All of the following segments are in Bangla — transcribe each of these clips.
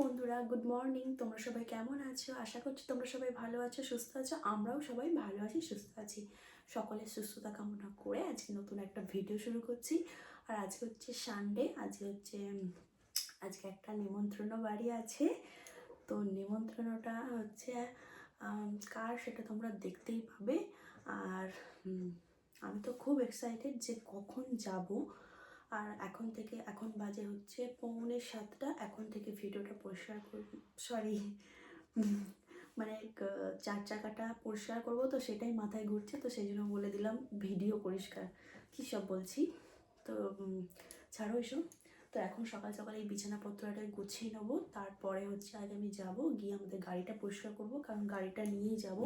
বন্ধুরা গুড মর্নিং তোমরা সবাই কেমন আছো? আশা করছি তোমরা সবাই ভালো আছো, সুস্থ আছো। আমরাও সবাই ভালো আছি, সুস্থ আছি। সকলের সুস্থতা কামনা করে আজকে নতুন একটা ভিডিও শুরু করছি। আর আজকে হচ্ছে সানডে আজকে হচ্ছে আজকে একটা নিমন্ত্রণ বাড়ি আছে। তো নিমন্ত্রণটা হচ্ছে কার সেটা তোমরা দেখতেই পাবে। আর আমি তো খুব এক্সাইটেড যে কখন যাব। আর এখন থেকে, এখন বাজে হচ্ছে পৌনে সাতটা, এখন থেকে ভিডিওটা পরিষ্কার করব সরি মানে চার চাকাটা পরিষ্কার করব তো সেটাই মাথায় ঘুরছে, তো সেই জন্য বলে দিলাম ভিডিও পরিষ্কার। কী সব বলছি? তো ছাড়ো এসব। তো এখন সকাল সকাল এই বিছানাপত্রটা গুছিয়ে নেব, তারপরে হচ্ছে আজ আমি যাব, গিয়ে আমাদের গাড়িটা পরিষ্কার করব, কারণ গাড়িটা নিয়েই যাব।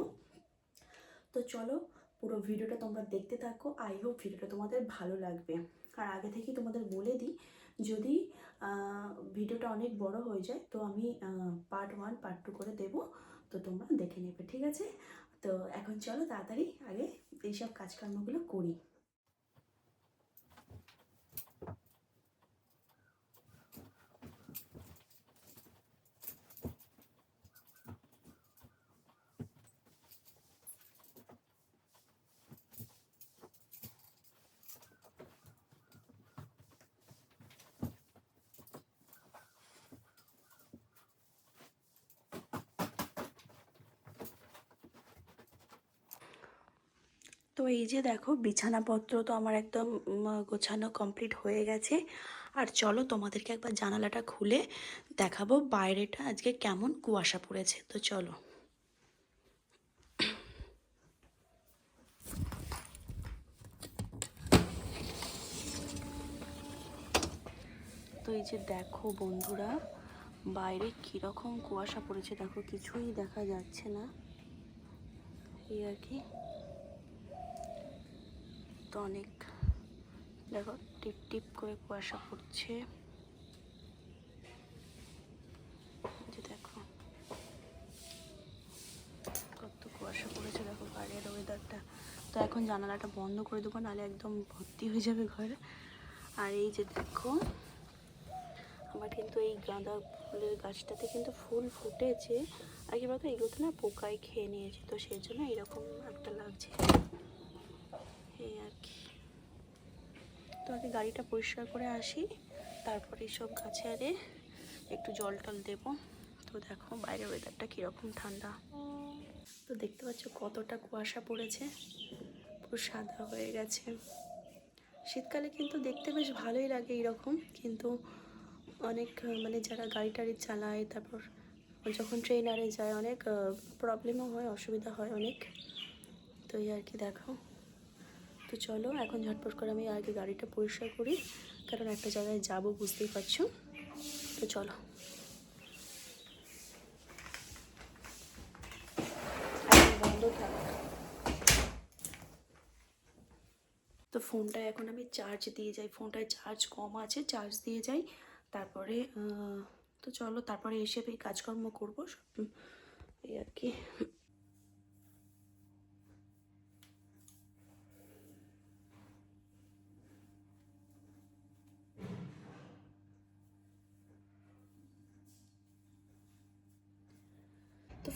তো চলো পুরো ভিডিওটা তোমরা দেখতে থাকো আই হোপ ভিডিওটা তোমাদের ভালো লাগবে। আর আগে থেকেই তোমাদের বলে দিই, যদি ভিডিওটা অনেক বড় হয়ে যায়, তো আমি পার্ট ওয়ান পার্ট টু করে দেব, তো তোমরা দেখে নেবে, ঠিক আছে? তো এখন চলো তাড়াতাড়ি আগে এইসব কাজকর্মগুলো করি। তো এই যে দেখো, বিছানাপত্র তো আমার একদম গোছানো কমপ্লিট হয়ে গেছে। আর চলো তোমাদেরকে একবার জানালাটা খুলে দেখাবো বাইরেটা আজকে কেমন কুয়াশা পড়েছে। তো চলো। তো এই যে দেখো বন্ধুরা, বাইরে কীরকম কুয়াশা পড়েছে দেখো, কিছুই দেখা যাচ্ছে না। এই আর কি। তো অনেক, দেখো, টিপ টিপ করে কুয়াশা পড়ছে। যে দেখো, কত কুয়াশা পড়েছে, দেখো, বাইরের ওয়েদারটা তো এখন জানালাটা বন্ধ করে দেবো, নাহলে একদম ভর্তি হয়ে যাবে ঘরে। আর এই যে দেখো, আমার কিন্তু এই গাঁদা ফুলের গাছটাতে কিন্তু ফুল ফুটেছে। আর কি বলতো, এগুলোতে না পোকায় খেয়ে নিয়েছে, তো সেই জন্য এরকম একটা লাগছে। এই আর কি। তো আগে গাড়িটা পরিষ্কার করে আসি, তারপরে সব গাছে আরে একটু জল টল দেবো। তো দেখো বাইরের ওয়েদারটা কীরকম ঠান্ডা। তো দেখতে পাচ্ছ কতটা কুয়াশা পড়েছে, পুরো সাদা হয়ে গেছে। শীতকালে কিন্তু দেখতে বেশ ভালোই লাগে এরকম কিন্তু অনেক মানে যারা গাড়ি টাড়ি চালায়, তারপর যখন ট্রেন আরে যায়, অনেক প্রবলেমও হয়, অসুবিধা হয় অনেক। তো এই আর কি দেখো। তো চলো, এখন ঝটপট করে আমি আগে গাড়িটা পরিষ্কার করি, কারণ একটা জায়গায় যাব, বুঝতেই পারছ। তো চলো। তো ফোনটা এখন আমি চার্জ দিয়ে যাই। ফোনটায় চার্জ কম আছে চার্জ দিয়ে যাই। তারপরে তো চলো, তারপরে এসে এই কাজকর্ম করব এই আর কি।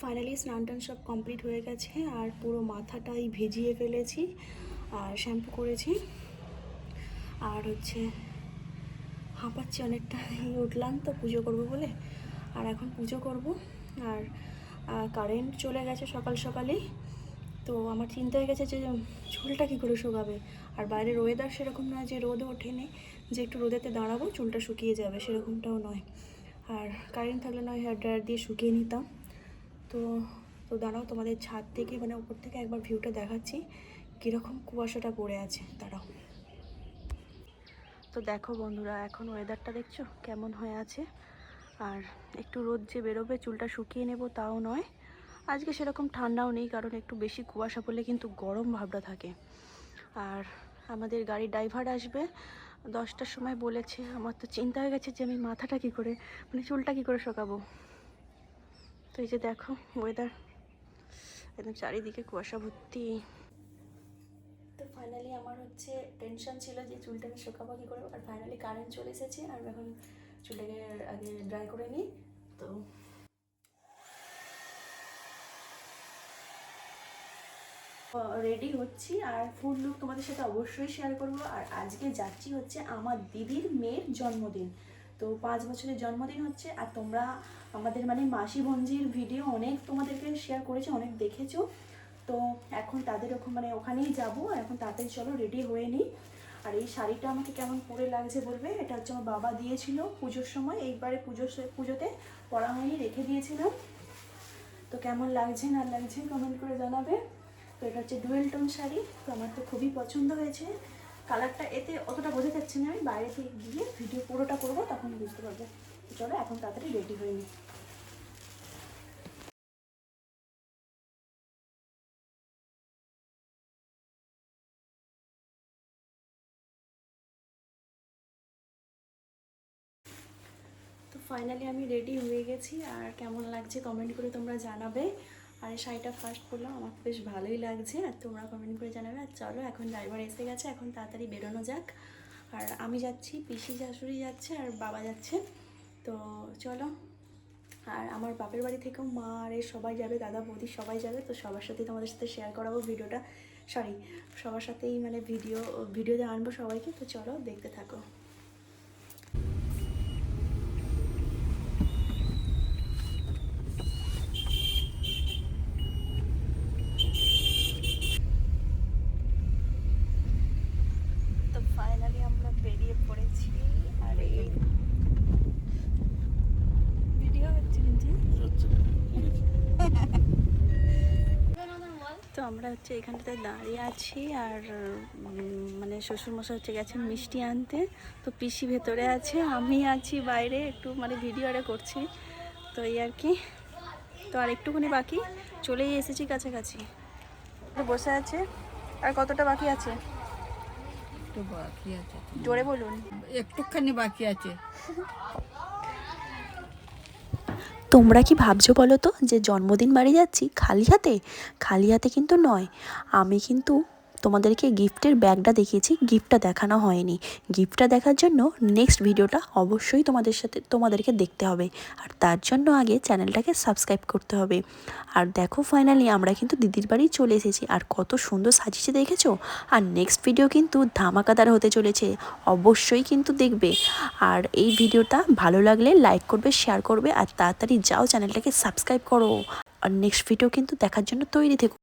ফাইনালি স্নান সব কমপ্লিট হয়ে গেছে আর পুরো মাথাটাই ভিজিয়ে ফেলেছি আর শ্যাম্পু করেছি। আর হচ্ছে হাঁপাচ্ছি অনেকটা উঠলাম তো পুজো করব বলে। আর এখন পুজো করব। আর কারেন্ট চলে গেছে সকাল সকালেই। তো আমার চিন্তা হয়ে গেছে যে চুলটা কী করে শুকাবে? আর বাইরের ওয়েদার সেরকম নয় যে রোদে ওঠেনি, যে একটু রোদেতে দাঁড়াবো চুলটা শুকিয়ে যাবে সেরকমটাও নয়। আর কারেন্ট থাকলে নয় হেয়ার ড্রায়ার দিয়ে শুকিয়ে নিতাম। তো তো দাঁড়াও, তোমাদের ছাদ থেকে মানে উপর থেকে একবার ভিউটা দেখাচ্ছি। কীরকম কুয়াশাটা পড়ে আছে, দাঁড়াও। তো দেখো বন্ধুরা, এখন ওয়েদারটা দেখছ? কেমন হয়ে আছে? আর একটু রোদ যে বেরোবে, চুলটা শুকিয়ে নেব তাও নয়। আজকে সেরকম ঠান্ডাও নেই, কারণ একটু বেশি কুয়াশা পড়লে কিন্তু গরম ভাবটা থাকে। আর আমাদের গাড়ির ড্রাইভার আসবে, দশটার সময় বলেছে, আমার তো চিন্তা হয়ে গেছে যে আমি মাথাটা কী করে মানে চুলটা কী করে শোকাবো। তো এই যে দেখো ওয়েদার একদম চারিদিকে কুয়াশা ভর্তি। তো ফাইনালি আমার হচ্ছে টেনশন ছিল যে চুলটা আমি শুকাবো কী করে আর ফাইনালি কারেন্ট চলে এসেছে, আর এখন চুলটাকে আগে ড্রাই করে নিই, তো রেডি হচ্ছি, আর ফুল লুক তোমাদের সাথে অবশ্যই শেয়ার করব। আর আজকে যাচ্ছি হচ্ছে আমার দিদির মেয়ের জন্মদিন। তো পাঁচ বছরের জন্মদিন হচ্ছে আর তোমরা আমাদের মানে মাসি ভঞ্জির ভিডিও অনেক তোমাদেরকে শেয়ার করেছে, অনেক দেখেছ। তো এখন তাদের ওখানে মানে ওখানেই যাব আর এখন তাড়াতাড়ি চলো রেডি হয়ে নিই। আর এই শাড়িটা আমাকে কেমন পরে লাগছে বলবে? এটা হচ্ছে আমার বাবা দিয়েছিল পুজোর সময়, এইবারে পুজোর পুজোতে পরা হয়নি, রেখে দিয়েছিলাম। তো কেমন লাগছে, না লাগছে কমেন্ট করে জানাবে। তো এটা হচ্ছে ডুয়েল টোন শাড়ি, তো আমার তো খুবই পছন্দ হয়েছে। কালারটা এতে অতটা বোঝা যাচ্ছে না, আমি বাইরে থেকে গিয়ে ভিডিও পুরোটা করব, তখন বুঝতে পারবে। চলো, এখন তাড়াতাড়ি রেডি হয়ে নিই। ফাইনালি আমি রেডি হয়ে গেছি, আর কেমন লাগছে কমেন্ট করে তোমরা জানাবে। আর শাড়িটা ফার্স্ট পরলাম, আমার বেশ ভালোই লাগছে। আর তোমরা কমেন্ট করে জানাবে। আর চলো, এখন ড্রাইভার এসে গেছে, এখন তাড়াতাড়ি বেরোনো যাক। আর আমি যাচ্ছি, পিসি শাশুড়ি যাচ্ছে, আর বাবা যাচ্ছে। তো চলো, আর আমার বাপের বাড়ি থেকেও মা আর সবাই যাবে, দাদা বৌদি সবাই যাবে। তো সবার সাথেই তোমাদের সাথে শেয়ার করাবো ভিডিওটা। সরি সবার সাথেই মানে ভিডিও ভিডিওতে আনব সবাইকে। তো চলো, দেখতে থাকো তো ফাইনালি আমরা বেরিয়ে পড়েছি আর এই ভিডিও হচ্ছে কিন্তু তো আমরা হচ্ছে এখানটাতে দাঁড়িয়ে আছি আর মানে শ্বশুরমশাই হচ্ছে গেছেন মিষ্টি আনতে। তো পিসি ভেতরে আছে আমি আছি বাইরে একটু মানে ভিডিও আরে করছি। তো এই আর কি। তো আর একটুখানি বাকি চলেই এসেছি কাছাকাছি। তো বসে আছে। আর কতটা বাকি আছে? একটু বাকি আছে। জোরে বলুন। একটুখানি বাকি আছে। তোমরা কি ভাবছ বলো তো? যে জন্মদিন বাড়ি যাচ্ছি খালি হাতে? খালি হাতে কিন্তু নয়। আমি কিন্তু তোমাদেরকে গিফটের ব্যাগটা দেখিয়েছি, গিফটটা দেখানো হয়নি। গিফটটা দেখার জন্য নেক্সট ভিডিওটা অবশ্যই তোমাদের সাথে, তোমাদেরকে দেখতে হবে। আর তার জন্য আগে চ্যানেলটাকে সাবস্ক্রাইব করতে হবে। আর দেখো ফাইনালি আমরা কিন্তু দিদির বাড়ি চলে এসেছি। আর কত সুন্দর সাজিয়েছে দেখেছ? আর নেক্সট ভিডিও কিন্তু ধামাকাদার হতে চলেছে। অবশ্যই কিন্তু দেখবে। আর এই ভিডিওটা ভালো লাগলে লাইক করবে শেয়ার করবে, আর তাড়াতাড়ি যাও চ্যানেলটাকে সাবস্ক্রাইব করো। আর নেক্সট ভিডিও কিন্তু দেখার জন্য তৈরি থেকো।